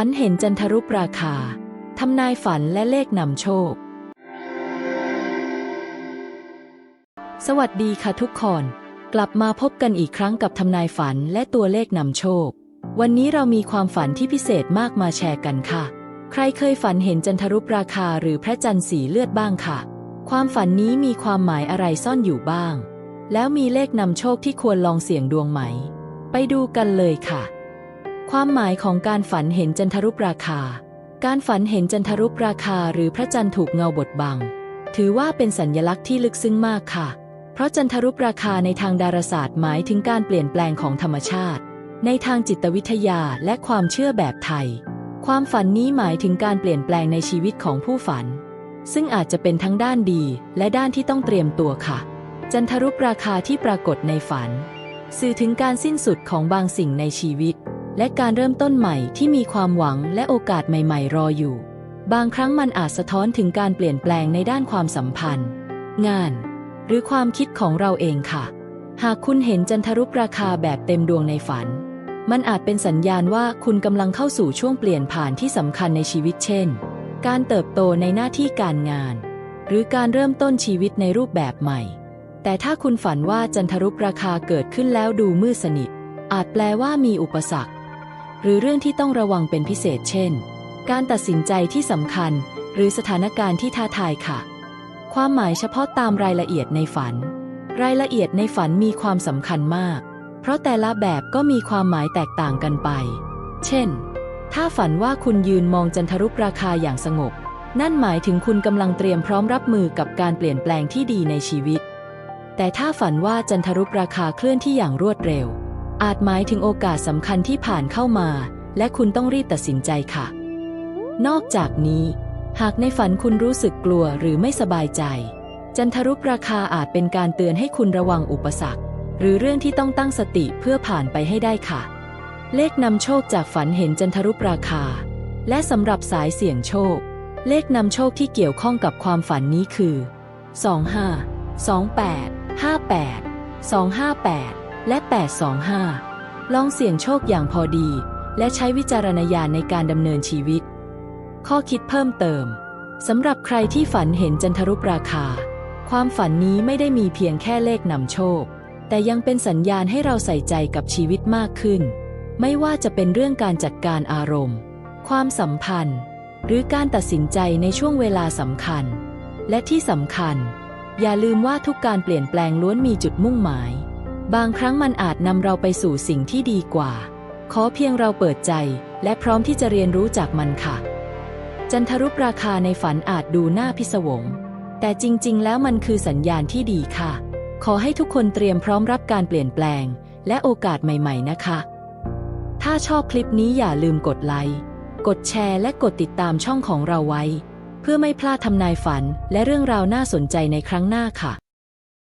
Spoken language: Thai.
ฝันเห็นจันทรุปราคา ทำนายฝันและเลขนำโชค สวัสดีค่ะทุกคน กลับมาพบกันอีกครั้งกับทำนายฝันและตัวเลขนำโชค วันนี้เรามีความฝันที่พิเศษมากมาแชร์กันค่ะ ใครเคยฝันเห็นจันทรุปราคาหรือพระจันทร์สีเลือดบ้างค่ะ ความฝันนี้มีความหมายอะไรซ่อนอยู่บ้าง แล้วมีเลขนำโชคที่ควรลองเสี่ยงดวงไหม ไปดูกันเลยค่ะ ความหมายของการฝันเห็นจันทรุปราคา การฝันเห็นจันทรุปราคาหรือพระจันทร์ถูกเงาบดบัง ถือว่าเป็นสัญญลักษณ์ที่ลึกซึ้งมากค่ะ เพราะจันทรุปราคาในทางดาราศาสตร์หมายถึงการเปลี่ยนแปลงของธรรมชาติ ในทางจิตวิทยาและความเชื่อแบบไทย ความฝันนี้หมายถึงการเปลี่ยนแปลงในชีวิตของผู้ฝัน ซึ่งอาจจะเป็นทั้งด้านดีและด้านที่ต้องเตรียมตัวค่ะ จันทรุปราคาที่ปรากฏในฝัน สื่อถึงการสิ้นสุดของบางสิ่งในชีวิต และการเริ่มต้นใหม่ที่มีความหวังและโอกาสใหม่ๆ รออยู่ บางครั้งมันอาจสะท้อนถึงการเปลี่ยนแปลงในด้านความสัมพันธ์ งาน หรือความคิดของเราเองค่ะ หากคุณเห็นจันทรุปราคาแบบเต็มดวงในฝัน มันอาจเป็นสัญญาณว่าคุณกำลังเข้าสู่ช่วงเปลี่ยนผ่านที่สำคัญในชีวิตเช่น การเติบโตในหน้าที่การงาน หรือการเริ่มต้นชีวิตในรูปแบบใหม่ แต่ถ้าคุณฝันว่าจันทรุปราคาเกิดขึ้นแล้วดูมืดสนิท อาจแปลว่ามีอุปสรรค หรือเรื่องที่ต้องระวังเป็นพิเศษเช่น การตัดสินใจที่สำคัญ หรือสถานการณ์ที่ท้าทายค่ะ ความหมายเฉพาะตามรายละเอียดในฝัน รายละเอียดในฝันมีความสำคัญมาก เพราะแต่ละแบบก็มีความหมายแตกต่างกันไป เช่น ถ้าฝันว่าคุณยืนมองจันทรุปราคาอย่างสงบ นั่นหมายถึงคุณกำลังเตรียมพร้อมรับมือกับการเปลี่ยนแปลงที่ดีในชีวิต แต่ถ้าฝันว่าจันทรุปราคาเคลื่อนที่อย่างรวดเร็ว อาจหมายถึงโอกาสสำคัญที่ผ่านเข้ามา และคุณต้องรีบตัดสินใจค่ะ นอกจากนี้ หากในฝันคุณรู้สึกกลัวหรือไม่สบายใจ จันทรุปราคาอาจเป็นการเตือนให้คุณระวังอุปสรรค หรือเรื่องที่ต้องตั้งสติเพื่อผ่านไปให้ได้ค่ะ เลขนำโชคจากฝันเห็นจันทรุปราคา และสำหรับสายเสี่ยงโชค เลขนำโชคที่เกี่ยวข้องกับความฝันนี้คือ 25 28 58 258 และ 825 ลองเสี่ยงโชคอย่างพอดี และใช้วิจารณญาณในการดำเนินชีวิต ข้อคิดเพิ่มเติมสำหรับใครที่ฝันเห็นจันทรุปราคา ความฝันนี้ไม่ได้มีเพียงแค่เลขนำโชค แต่ยังเป็นสัญญาณให้เราใส่ใจกับชีวิตมากขึ้น ไม่ว่าจะเป็นเรื่องการจัดการอารมณ์ ความสัมพันธ์ หรือการตัดสินใจในช่วงเวลาสำคัญ และที่สำคัญ อย่าลืมว่าทุกการเปลี่ยนแปลงล้วนมีจุดมุ่งหมาย บางครั้งมันอาจนำเราไปสู่สิ่งที่ดีกว่า ขอเพียงเราเปิดใจ และพร้อมที่จะเรียนรู้จากมันค่ะ จันทรุปราคาในฝันอาจดูน่าพิศวง แต่จริง ๆ แล้วมันคือสัญญาณที่ดีค่ะ ขอให้ทุกคนเตรียมพร้อมรับการเปลี่ยนแปลง และโอกาสใหม่ ๆ นะคะ ถ้าชอบคลิปนี้อย่าลืมกดไลค์ กดแชร์และกดติดตามช่องของเราไว้ เพื่อไม่พลาดทำนายฝันและเรื่องราวน่าสนใจในครั้งหน้าค่ะ